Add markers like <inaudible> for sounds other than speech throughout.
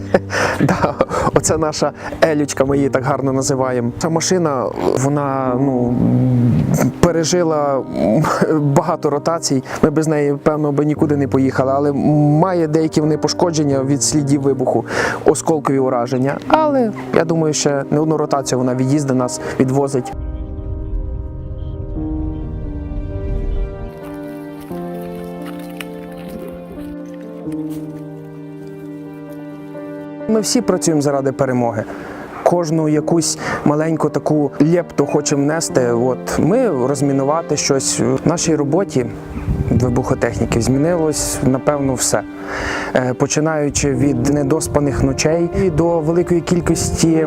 <laughs> Да, оце наша елючка, ми її так гарно називаємо. Ця машина, вона ну, пережила багато ротацій. Ми без неї, певно, би нікуди не поїхали, але має деякі вони пошкодження від слідів вибуху, осколкові ураження. Але я думаю, ще не одну ротацію вона від'їздить нас, відвозить. Ми всі працюємо заради перемоги. Кожну якусь маленьку таку лепту хочемо внести. От ми розмінувати щось в нашій роботі вибухотехніків змінилось напевно все. Е, Починаючи від недоспаних ночей до великої кількості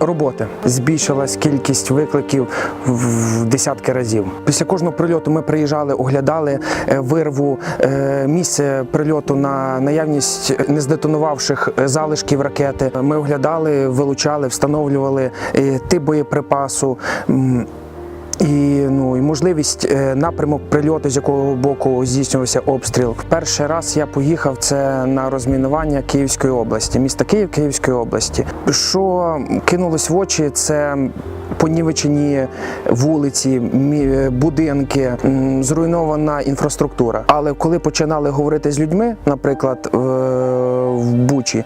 роботи. Збільшилась кількість викликів в десятки разів. Після кожного прильоту ми приїжджали, оглядали е, вирву, е, місце прильоту на наявність нездетонувавших залишків ракети. Ми оглядали, вилучали, встановлювали тип боєприпасу. І ну і можливість е, напрямок прильоту, з якого боку здійснювався обстріл. Перший раз я поїхав це на розмінування Київської області, міста Київ Київської області. Що кинулось в очі, це понівечені вулиці, будинки, зруйнована інфраструктура. Але коли починали говорити з людьми, наприклад, в- в Бучі,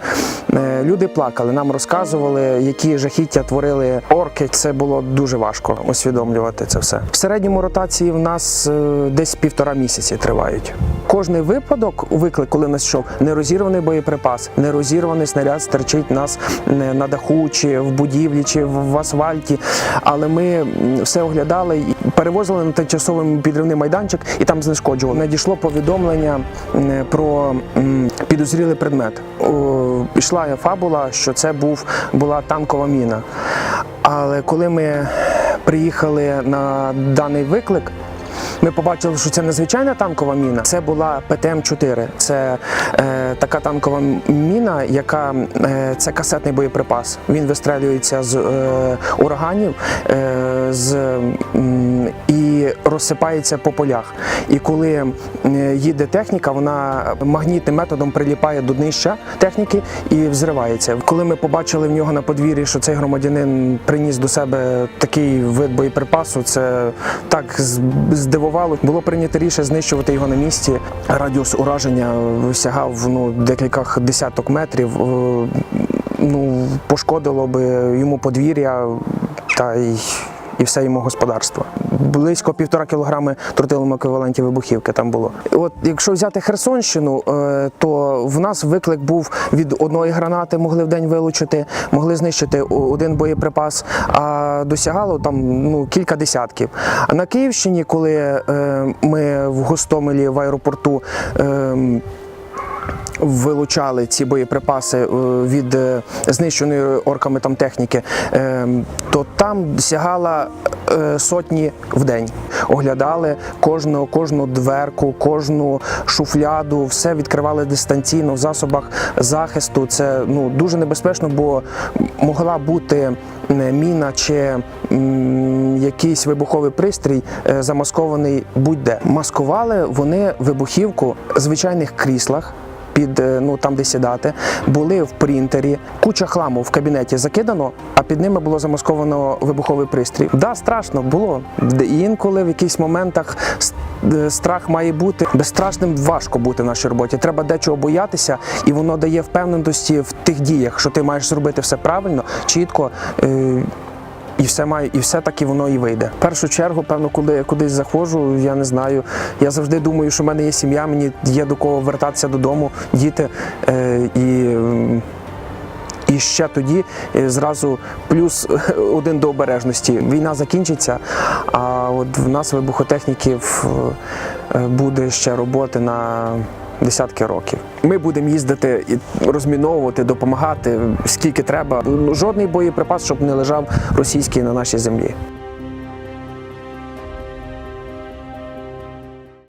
е, люди плакали, нам розказували, які жахіття творили орки. Це було дуже важко усвідомлювати це все. В середньому ротації в нас е, десь півтора місяці тривають. Кожний випадок, виклик, коли нас йшов, нерозірваний боєприпас, нерозірваний снаряд стерчить нас е, на даху, чи в будівлі, чи в асфальті. Але ми все оглядали і перевозили на тимчасовий підривний майданчик і там знешкоджували. Надійшло повідомлення про підозрілий предмет. Пішла фабула, що це був була танкова міна. Але коли ми приїхали на даний виклик. Ми побачили, що це не звичайна танкова міна, це була ПТМ-4. Це е, така танкова міна, яка е, це касетний боєприпас. Він вистрелюється з е, ураганів е, з, м, і розсипається по полях. І коли їде техніка, вона магнітним методом приліпає до днища техніки і взривається. Коли ми побачили в нього на подвір'ї, що цей громадянин приніс до себе такий вид боєприпасу, це так з- здивувало. Було прийнято рішення знищувати його на місці. Радіус ураження сягав ну, декілька десяток метрів. Е, Ну, пошкодило би йому подвір'я та й. І все йому господарство. Близько півтора кілограми тротиловому еквіваленті вибухівки там було. От якщо взяти Херсонщину, е, то в нас виклик був від одної гранати, могли в день вилучити, могли знищити один боєприпас, а досягало там ну кілька десятків. А на Київщині, коли е, ми в Гостомелі в аеропорту. Вилучали ці боєприпаси е, від е, знищеної орками там техніки, е, то там сягала сотні в день. Оглядали кожну, кожну дверку, кожну шуфляду, все відкривали дистанційно в засобах захисту. Це ну дуже небезпечно, бо могла бути міна чи якийсь вибуховий пристрій замаскований будь-де. Маскували вони вибухівку в звичайних кріслах під е, ну там, де сідати, були в принтері, куча хламу в кабінеті закидано, а під ними було замасковано вибуховий пристрій. Да, страшно було. Інколи в якихось моментах е, страх має бути. Безстрашним важко бути в нашій роботі. Треба дечого боятися, і воно дає впевненості в тих діях, що ти маєш зробити все правильно, чітко. І все має, і все таки воно і вийде. В першу чергу, певно, коли я кудись заходжу, я не знаю. Я завжди думаю, що в мене є сім'я, мені є до кого вертатися додому, діти. Е, і, і ще тоді е, зразу плюс <laughs> один до обережності. Війна закінчиться, а от в нас вибухотехніків е, буде ще роботи на десятки років. Ми будемо їздити і розміновувати, допомагати скільки треба. Ну, Жодний боєприпас, щоб не лежав російський на нашій землі.